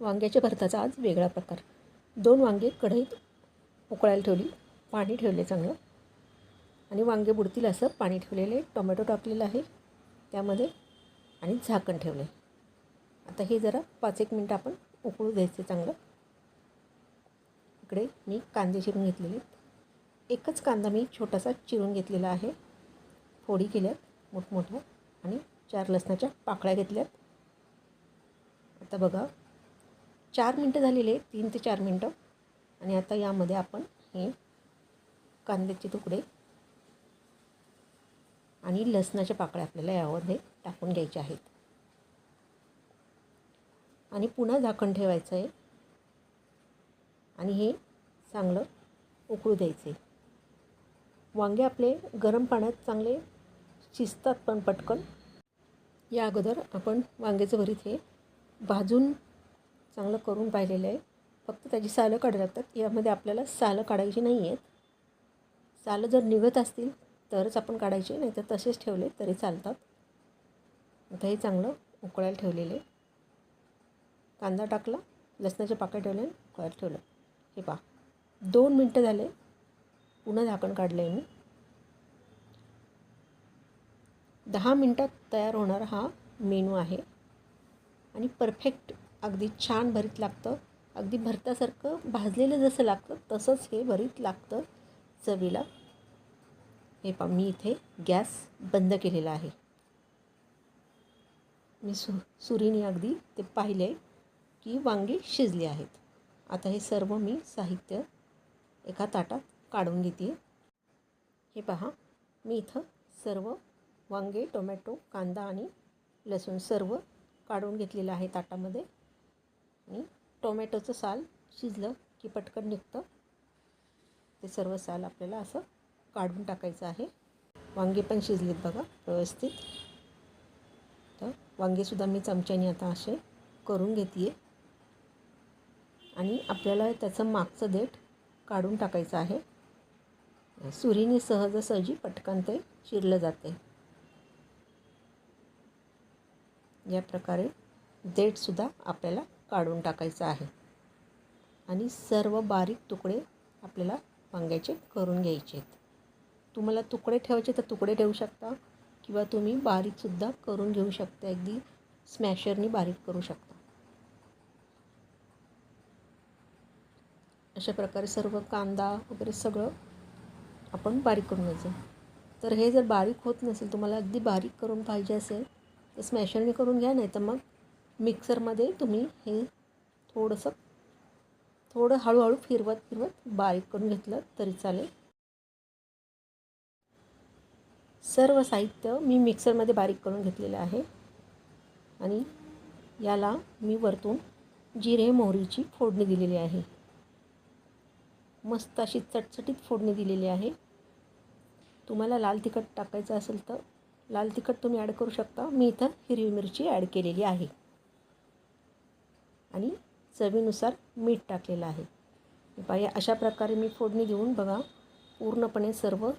वांग्याच्या भरताचा आज वेगळा प्रकार. दोन वांगे कढईत उकळायला ठेवली पाणी ठेवले चांगलं. आणि वांगे बुडतील असं पाणी ठेवलेले टोमॅटो टाकलेलं आहे त्यामध्ये आणि झाकण ठेवलं. आहे आता हे जरा पाच एक मिनटं आपण उकळू द्यायचे चांगलं. इकडे मी कांदे चिरून घेतलेले. आहेत. एकच कांदा मी छोटासा चिरून घेतलेला आहे. फोडी केल्यात मोठमोठ्या. आणि चार लसणाच्या पाकळ्या घेतल्यात. आता बघा चार मिनटं झालेले तीन ते चार मिनटं. आणि आता यामध्ये आपण हे कांद्याचे तुकडे आणि लसणाच्या पाकळ्या आपल्याला यामध्ये टाकून घ्यायच्या आहेत. आणि पुन्हा झाकण ठेवायचं आहे. आणि हे चांगलं उकळू द्यायचे वांगे आपले गरम पाण्यात चांगले शिजतात पण पटकन. या अगोदर आपण वांग्याचं भरीत हे भाजून चांगलं करून पाहिलेलं आहे. फक्त त्याची सालं काढावी लागतात यामध्ये आपल्याला सालं काढायची नाही आहेत. सालं जर निघत असतील तरच आपण काढायचे नाही तर तसेच ठेवले तरी चालतात. आता हे चांगलं उकळायला ठेवलेले कांदा टाकला लसणाच्या पाकळ्या ठेवल्या उकळायला ठेवलं. हे पहा दोन मिनटं झाले. पुन्हा झाकण काढलं आहे मी. दहा मिनटात तयार होणारा हा मेनू आहे. आणि परफेक्ट अगदी छान भरीत लागतं. अगदी भरतासारखं भाजलेलं जसं लागतं तसंच हे भरीत लागतं चवीला. हे पा मी इथे गॅस बंद केलेला आहे. मी सु सुरीने अगदी ते पाहिले की वांगी शिजली आहेत. आता हे सर्व मी साहित्य एका ताटात काढून घेते हे पहा मी इथं सर्व वांगे टोमॅटो कांदा आणि लसूण सर्व काढून घेतलेलं आहे ताटामध्ये. आणि टोमॅटोचं साल शिजलं की पटकन निघतं. ते सर्व साल आपल्याला असं काढून टाकायचं आहे. वांगे पण शिजलेत बघा व्यवस्थित. तर वांगेसुद्धा मी चमच्याने आता असे करून घेते आणि आपल्याला त्याचं मागचं देठ काढून टाकायचं आहे. सुरीने सहजासहजी पटकन ते चिरलं जाते. या प्रकारे देठसुद्धा आपल्याला काढून टाकायचं आहे. आणि सर्व बारीक तुकडे आपल्याला वांग्याचे करून घ्यायचे आहेत. तुम्हाला तुकडे ठेवायचे तर तुकडे ठेवू शकता किंवा तुम्ही बारीकसुद्धा करून घेऊ शकता. अगदी स्मॅशरनी बारीक करू शकता. अशा प्रकारे सर्व कांदा वगैरे सगळं आपण बारीक करून घ्यायचं. तर हे जर बारीक होत नसेल तुम्हाला अगदी बारीक करून पाहिजे असेल तर स्मॅशरने करून घ्या नाही तर मग मिक्सरमध्ये तुम्ही हे थोडंसं थोडं हळूहळू फिरवत फिरवत बारीक करून घेतलं तरी चालेल. सर्व साहित्य मी मिक्सरमध्ये बारीक करून घेतलेलं आहे. आणि याला मी वरतून जिरे मोहरीची फोडणी दिलेली आहे. मस्त अशी चटचटीत फोडणी दिलेली आहे. तुम्हाला लाल तिखट टाकायचं असेल तर लाल तिखट तुम्ही ॲड करू शकता. मी इथं हिरवी मिरची ॲड केलेली आहे. आणि चवीनुसार मीठ टाकलेलं आहे. पाय अशा प्रकारे मी फोडणी देऊन बघा पूर्णपणे सर्व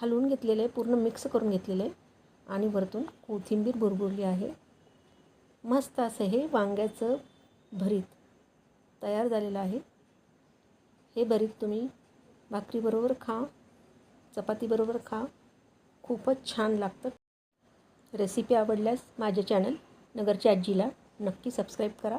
हलवून घेतलेलं आहे पूर्ण मिक्स करून घेतलेलं आहे आणि वरतून कोथिंबीर भुरभुरली आहे. मस्त असं हे वांग्याचं भरीत तयार झालेलं आहे. हे भरीत तुम्ही भाकरीबरोबर खा चपातीबरोबर खा. खूपच छान लागतं. रेसिपी आवडल्यास माझे चॅनल नगरच्या आजीला नक्की सबस्क्राईब करा.